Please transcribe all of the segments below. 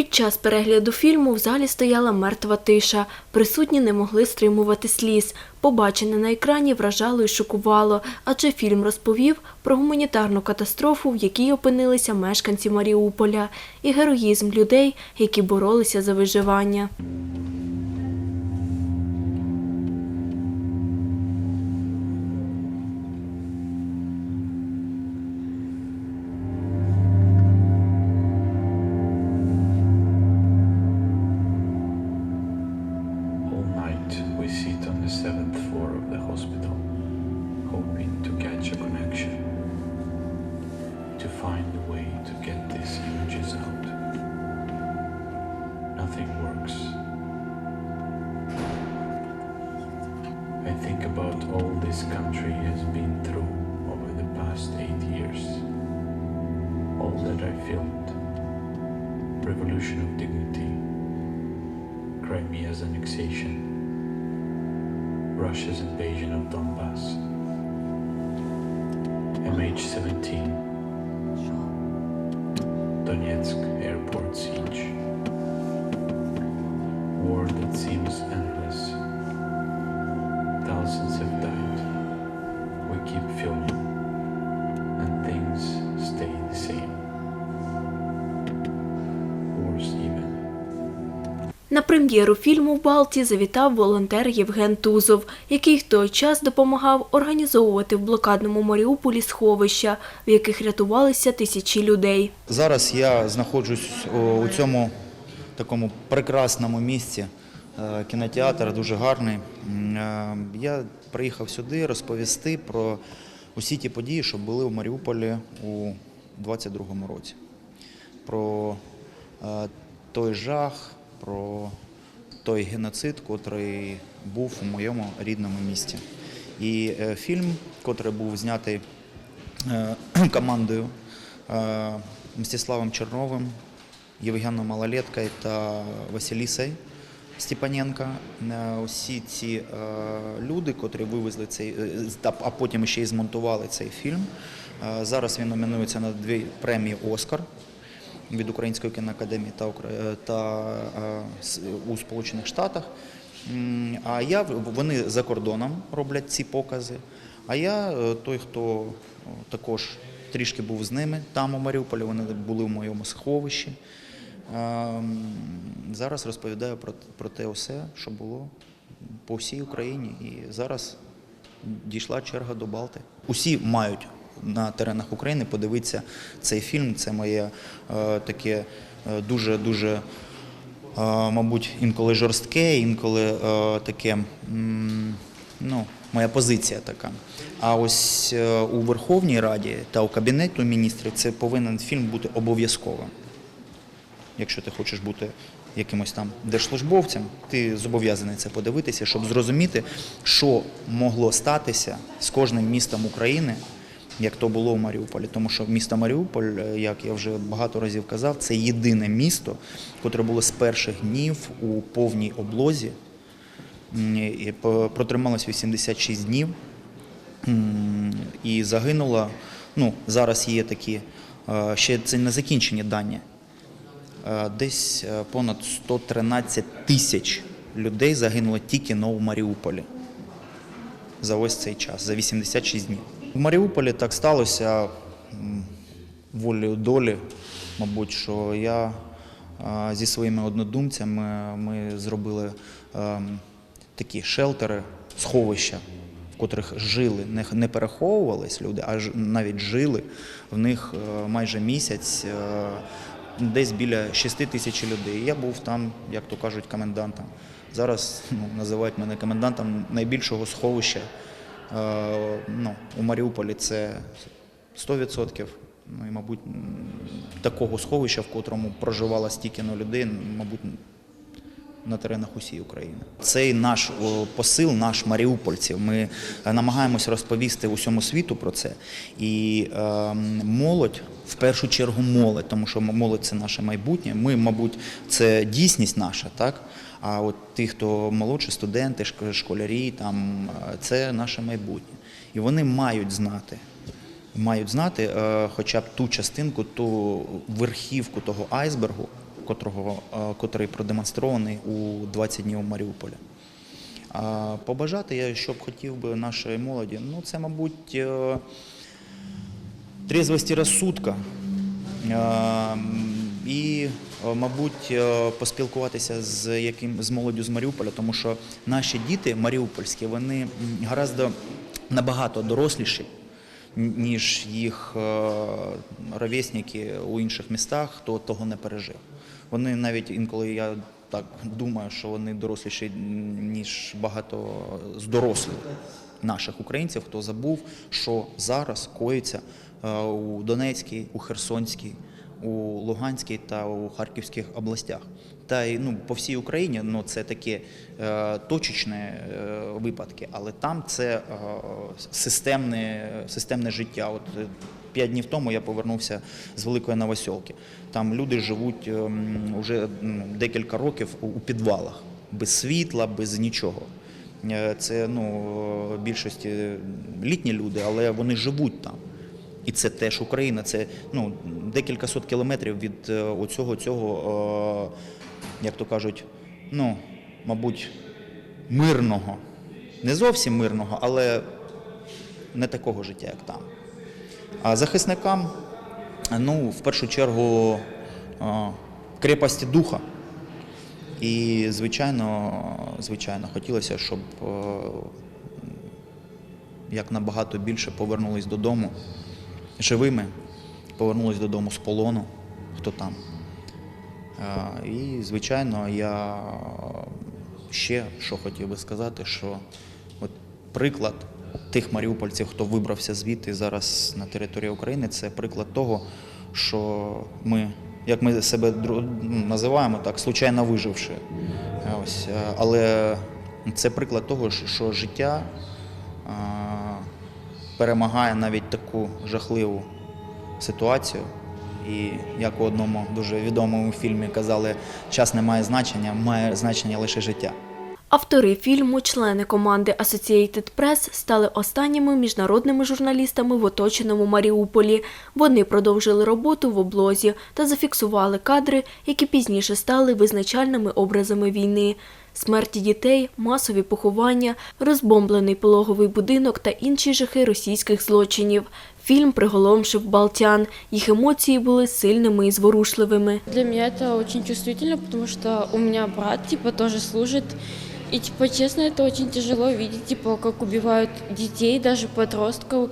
Під час перегляду фільму в залі стояла мертва тиша. Присутні не могли стримувати сліз. Побачене на екрані вражало і шокувало, адже фільм розповів про гуманітарну катастрофу, в якій опинилися мешканці Маріуполя, і героїзм людей, які боролися за виживання. Crimea's annexation, Russia's invasion of Donbass, MH17, Donetsk airport siege, war that seems endless. Thousands have died. We keep filming, На прем'єру фільму в Балті завітав волонтер Євген Тузов, який в той час допомагав організовувати в блокадному Маріуполі сховища, в яких рятувалися тисячі людей. Зараз я знаходжусь у- цьому такому прекрасному місці. Е, Кінотеатр дуже гарний. Е, Я приїхав сюди розповісти про усі ті події, що були в Маріуполі у 22-му році. Про е, той жах, про той геноцид, котрий був у моєму рідному місті. І е, фільм, котрий був знятий е, командою е, Мстиславом Черновим, Євгеном Малолеткою та Василісою Степаненко. Усі ці люди, котрі вивезли цей, а потім ще й змонтували цей фільм. Зараз він номінується на дві премії Оскар від Української кіноакадемії та, Укра- та е, у Сполучених Штатах. А я вони за кордоном роблять ці покази. А я е, той, хто також трішки був з ними там у Маріуполі. Вони були в моєму сховищі. Ем, Зараз розповідаю про, про те усе, що було по всій Україні. І зараз дійшла черга до Балти. Усі мають на теренах України подивитися цей фільм. Це моє е, таке е, дуже дуже. е, Мабуть, інколи жорстке, інколи таке, ну, моя позиція така. А ось у Верховній Раді та у Кабінету міністрів це повинен фільм бути обов'язковим якщо ти хочеш бути якимось там держслужбовцем, ти зобов'язаний це подивитися, щоб зрозуміти, що могло статися з кожним містом України, як то було в Маріуполі. Тому що місто Маріуполь, е, як я вже багато разів казав, це єдине місто, котре було з перших днів у повній облозі. Протрималось 86 днів і загинуло. Ну, зараз є такі, е, ще це не закінчені дані. Е, Десь понад 113 тисяч людей загинуло тільки но в Маріуполі за ось цей час, за 86 днів. В Маріуполі так сталося волею долі, мабуть, що я зі своїми однодумцями ми зробили такі шелтери, сховища, в котрих жили, не, переховувались люди, а навіть жили. В них майже місяць. Десь біля 6 тисяч людей. Я був там, як то кажуть, комендантом. Зараз ну, називають мене комендантом найбільшого сховища ну, у Маріуполі. Це 100%. Ну і, мабуть, такого сховища, в котрому проживало стільки людей, мабуть, на теренах усієї України. Цей наш посил, наш маріупольців. Ми е, намагаємось розповісти усьому світу про це. І е, молодь, в першу чергу, молодь, тому що молодь це наше майбутнє. Ми, мабуть, це дійсність наша, так? А от ті, хто молодші, студенти, школярі, там це наше майбутнє. І вони мають знати. Мають знати е, хоча б ту частинку, ту верхівку того айсбергу, котрого, е, котрий продемонстрований у 20 днів Маріуполя. Побажати я, що б хотів би нашій молоді, ну це, мабуть, е, трезвості розсудка і, е, мабуть, е, поспілкуватися з яким з молоддю з Маріуполя, тому що наші діти маріупольські, вони гораздо набагато доросліші, ніж їх е, ровесники у інших містах, хто того не пережив. Вони навіть інколи я так думаю, що вони доросліші, ніж багато з дорослих наших українців, хто забув, що зараз коїться у Донецькій, у Херсонській, у Луганській та у Харківських областях. Та й ну, по всій Україні ну, це такі е, точечні е, випадки, але там це е, системне, системне життя. От е, п'ять днів тому я повернувся з Великої Новосьолки. Там люди живуть ем, уже декілька років у- підвалах, без світла, без нічого. Е, Це ну, більшості літні люди, але вони живуть там. І це теж Україна, це ну, декілька сот кілометрів від е, оцього, цього, е, як то кажуть, ну, мабуть, мирного. Не зовсім мирного, але не такого життя, як там. А захисникам, ну, в першу чергу, е, крепості духа. І, звичайно, звичайно, хотілося, щоб як набагато більше повернулись додому живими, повернулись додому з полону, хто там. І, звичайно, я ще що хотів би сказати, що от приклад тих маріупольців, хто вибрався звідти зараз на території України, це приклад того, що ми, як ми себе називаємо так, случайно виживши. Ось, але це приклад того, що- життя перемагає навіть таку жахливу ситуацію. І як у одному дуже відомому фільмі казали, час не має значення, має значення лише життя. Автори фільму, члени команди Associated Press, стали останніми міжнародними журналістами в оточеному Маріуполі. Вони продовжили роботу в облозі та зафіксували кадри, які пізніше стали визначальними образами війни Смерті дітей, масові поховання, розбомблений пологовий будинок та інші жахи російських злочинів. Фільм приголомшив балтян. Їх емоції були сильними і зворушливими. Для меня это очень чувствительно, потому что у меня брат, типа, тоже служит. И, типа, честно, это очень тяжело видеть, типа, как убивают детей, даже подростков.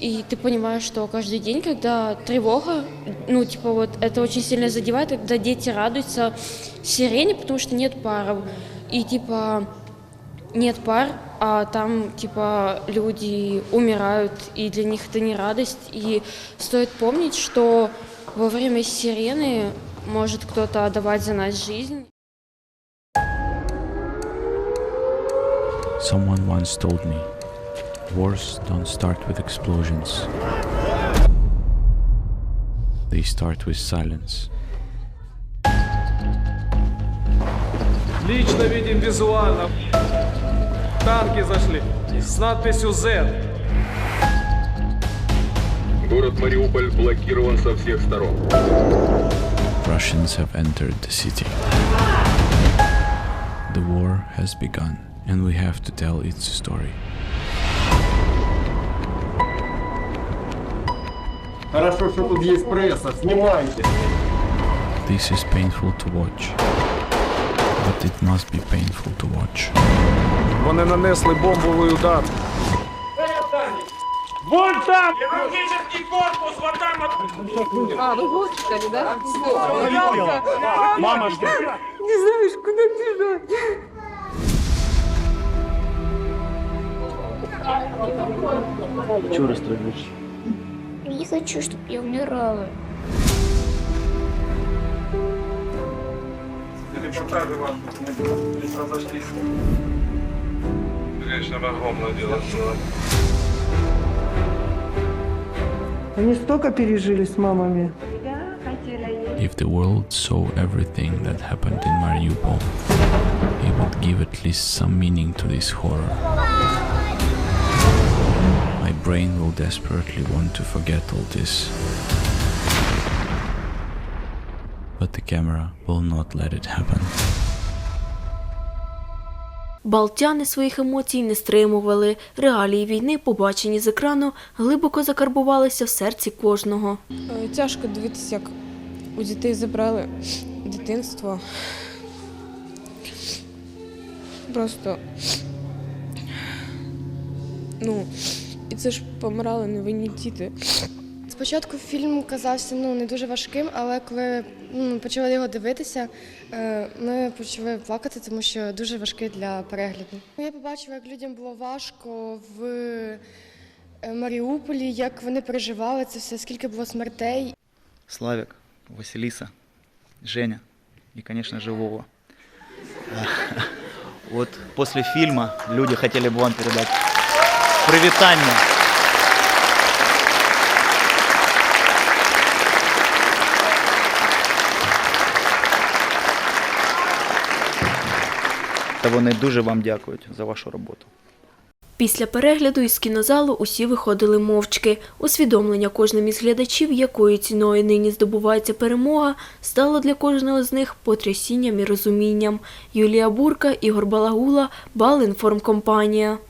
И ты понимаешь, что каждый день, когда тревога, ну, типа, вот это очень сильно задевает, когда дети радуются сирене, потому что нет паров. И, типа, нет пар, а там, типа, люди умирают, и для них это не радость. И стоит помнить, что во время сирены может кто-то отдавать за нас жизнь. Someone once told me, wars don't start with explosions. They start with silence. Лично видим визуально. Танки зашли с надписью Z. Город Мариуполь блокирован со всех сторон. Russians have entered the city. The war has begun, and we have to tell its story. Хорошо, что тут есть пресса. Снимайте. This is painful to watch, But it must be painful to watch. Вони нанесли бомбовий удар. Вон там! Хирургический корпус! Вот там. А, вы госпитале, да? Мамочка! Не знаешь, куда бежать. Не хочу, чтобы я умирала. Репортажи ваши не разошлись. Конечно, огромное дело сделать. Они столько пережили с мамами. If the world saw everything that happened in Mariupol, it would give at least some meaning to this horror. My brain will desperately want to forget all this. But the camera will not let it happen. Балтяни своїх емоцій не стримували. Реалії війни, побачені з екрану, глибоко закарбувалися в серці кожного. Е, Тяжко дивитися, як у дітей забрали дитинство. Просто. Ну, і це ж помирали невинні діти. Спочатку фільм казався ну, не дуже важким, але коли ну, почали його дивитися, е, ми почали плакати, тому що дуже важкий для перегляду. Я побачила, як людям було важко в е, Маріуполі, як вони переживали це все, скільки було смертей. Славик, Василиса, Женя и, конечно же, Вова. Вот после фильма люди хотели бы вам передать привитание. Та вони дуже вам дякують за вашу роботу. Після перегляду із кінозалу усі виходили мовчки. Усвідомлення кожним із глядачів, якою ціною нині здобувається перемога, стало для кожного з них потрясінням і розумінням. Юлія Бурка, Ігор Балагула, Балінформкомпанія.